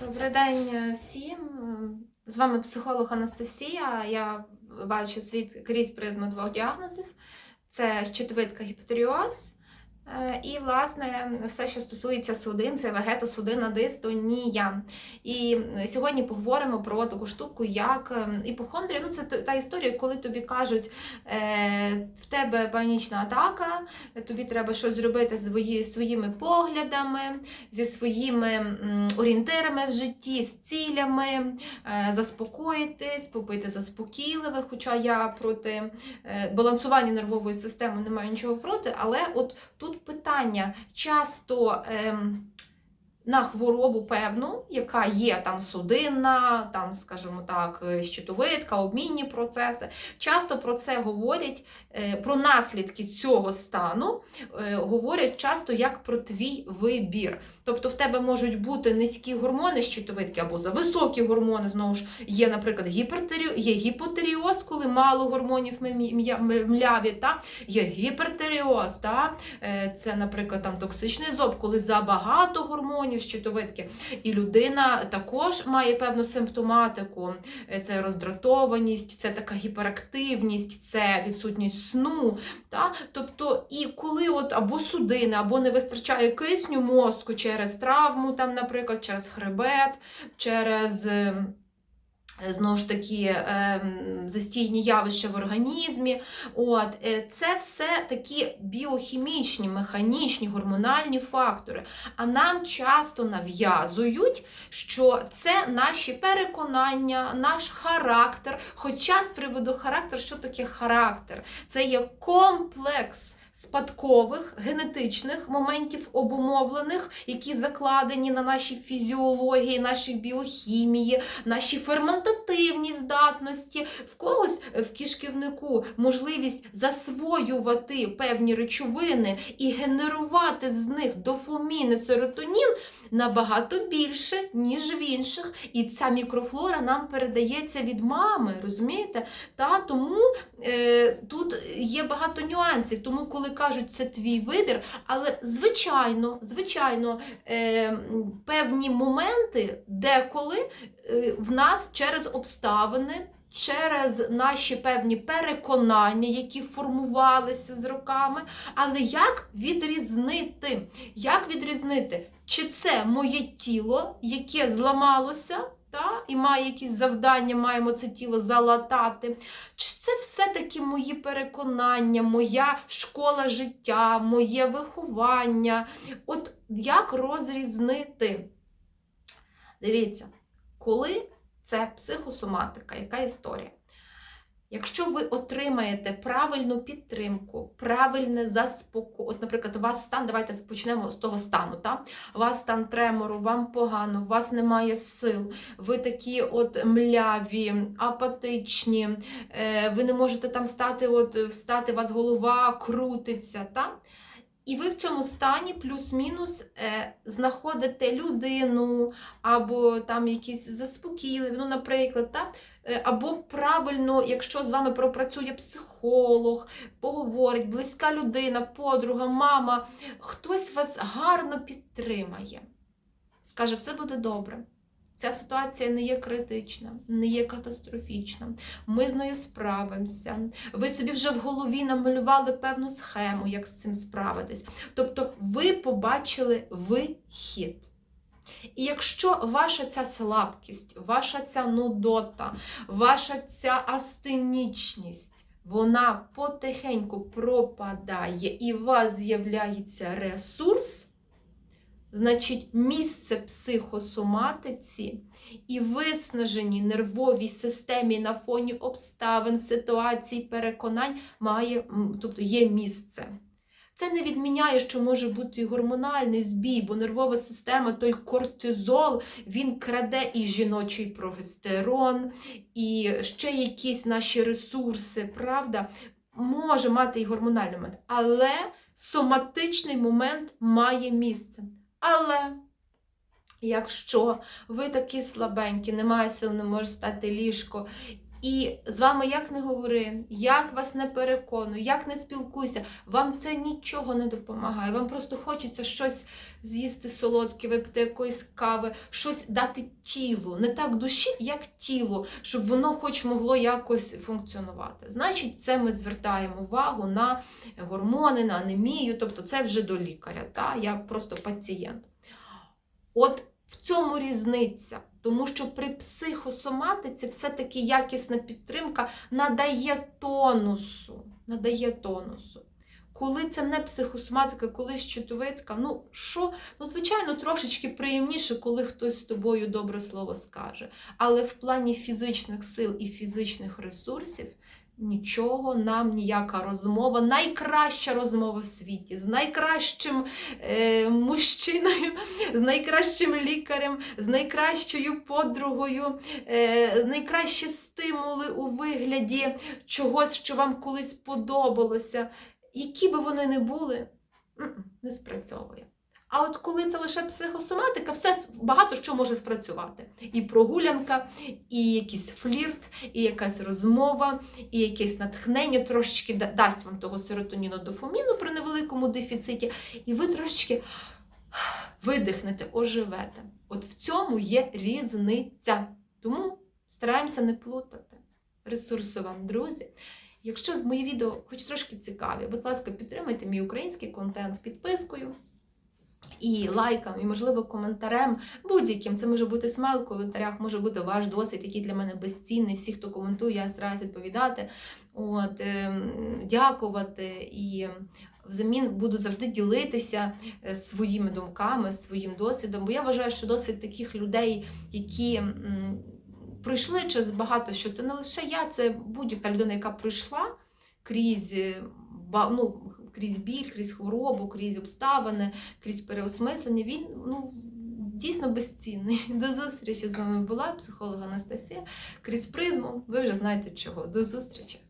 Добрий день е, всім. З вами психолог Анастасія. Я бачу світ крізь призму двох діагнозів: це щитовидка гіпотеріоз. Е, І, власне, все, що стосується судин, це вегетосудинна дистонія. І сьогодні поговоримо про таку штуку, як ем, іпохондрія. Ну, це та історія, коли тобі кажуть, е, в тебе панічна атака, тобі треба щось зробити з своїми поглядами, зі своїми орієнтирами в житті, з цілями, е, заспокоїтись, попити заспокійливе. Хоча я проти балансування нервової системи не маю нічого проти, але от тут питання часто. ем, на хворобу певну, яка є там судинна, там, скажімо так, е, щитовидка, обмінні процеси. Часто про це говорять, е, про наслідки цього стану е, говорять часто як про твій вибір. Тобто в тебе можуть бути низькі гормони щитовидки або за високі гормони, знову ж є, наприклад, є гіпотеріоз, коли мало гормонів мляві, та? є гіпертеріоз, та? Це, наприклад, там токсичний зоб, коли забагато гормонів щитовидки. І людина також має певну симптоматику. Е, Це роздратованість, це така гіперактивність, це відсутність сну. Та? Тобто, і коли от або судини, або не вистачає кисню мозку через травму, там, наприклад, через хребет, через. Ем, Знову ж таки, ем, застійні явища в організмі. От, е, це все такі біохімічні, механічні, гормональні фактори. А нам часто нав'язують, що це наші переконання, наш характер. Хоча з приводу характеру, що таке характер? Це є комплекс. Спадкових генетичних моментів обумовлених, які закладені на нашій фізіології, нашій біохімії, наші ферментативні здатності, в когось в кишківнику можливість засвоювати певні речовини і генерувати з них дофамін і серотонін набагато більше, ніж в інших. І ця мікрофлора нам передається від мами, розумієте? Та, тому е, тут є багато нюансів. Тому, коли кажуть, це твій вибір, але звичайно, звичайно, е, певні моменти деколи е, в нас через обставини. Через наші певні переконання, які формувалися з роками, але як відрізнити? Як відрізнити, чи це моє тіло, яке зламалося, та, і має якісь завдання, маємо це тіло залатати, чи це все-таки мої переконання, моя школа життя, моє виховання? От як розрізнити? Дивіться, коли це психосоматика, яка історія? Якщо ви отримаєте правильну підтримку, правильне заспокоєння, от, наприклад, у вас стан, давайте почнемо з того стану. Та? У вас стан тремору, вам погано, у вас немає сил, ви такі от мляві, апатичні, е, ви не можете там стати, от, встати, у вас голова крутиться. Та? І ви в цьому стані плюс-мінус е, знаходите людину, або там якісь заспокійливі, ну, наприклад, та? Е, або правильно, якщо з вами пропрацює психолог, поговорить, близька людина, подруга, мама, хтось вас гарно підтримає. Скаже, все буде добре. Ця ситуація не є критична, не є катастрофічна. Ми з нею справимося. Ви собі вже в голові намалювали певну схему, як з цим справитись. Тобто ви побачили вихід. І якщо ваша ця слабкість, ваша ця нудота, ваша ця астенічність, вона потихеньку пропадає і у вас з'являється ресурс, значить місце психосоматиці і виснаженій нервовій системі на фоні обставин, ситуацій, переконань має, тобто є місце. Це не відміняє, що може бути і гормональний збій, бо нервова система, той кортизол, він краде і жіночий прогестерон, і ще якісь наші ресурси, правда, може мати і гормональний момент. Але соматичний момент має місце. Але якщо ви такі слабенькі, немає сил, не може стати ліжко, І з вами як не говори, як вас не переконую, як не спілкуйся, вам це нічого не допомагає. Вам просто хочеться щось з'їсти солодке, випити якоїсь кави, щось дати тілу, не так душі, як тілу, щоб воно хоч могло якось функціонувати. Значить, це ми звертаємо увагу на гормони, на анемію, тобто це вже до лікаря. Та? Я просто пацієнт. От в цьому різниця, тому що при психосоматиці все-таки якісна підтримка надає тонусу. Надає тонусу. Коли це не психосоматика, коли щитовидка, ну що, ну звичайно, трошечки приємніше, коли хтось з тобою добре слово скаже. Але в плані фізичних сил і фізичних ресурсів нічого нам ніяка розмова, найкраща розмова в світі з найкращим е, мужчиною, з найкращим лікарем, з найкращою подругою, е, найкращі стимули у вигляді чогось, що вам колись подобалося. Які би вони не були, не спрацьовує. А от коли це лише психосоматика, все багато що може спрацювати. І прогулянка, і якийсь флірт, і якась розмова, і якесь натхнення трошечки дасть вам того серотоніну дофаміну при невеликому дефіциті, і ви трошечки видихнете, оживете. От в цьому є різниця. Тому стараємося не плутати. Ресурсу вам, друзі. Якщо мої відео хоч трошки цікаві, будь ласка, підтримайте мій український контент підпискою і лайком, і, можливо, коментарем будь-яким. Це може бути смайл в коментарях, може бути ваш досвід, який для мене безцінний. Всі, хто коментує, я стараюся відповідати, от, ем, дякувати і. Взамін буду завжди ділитися е, своїми думками, своїм досвідом, бо я вважаю, що досвід таких людей, які пройшли через багато що це не лише я, це будь-яка людина, яка пройшла крізь, е, ну, крізь біль, крізь хворобу, крізь обставини, крізь переосмислення. Він ну, дійсно безцінний. До зустрічі з вами була психолог Анастасія. Крізь призму. Ви вже знаєте чого. До зустрічі!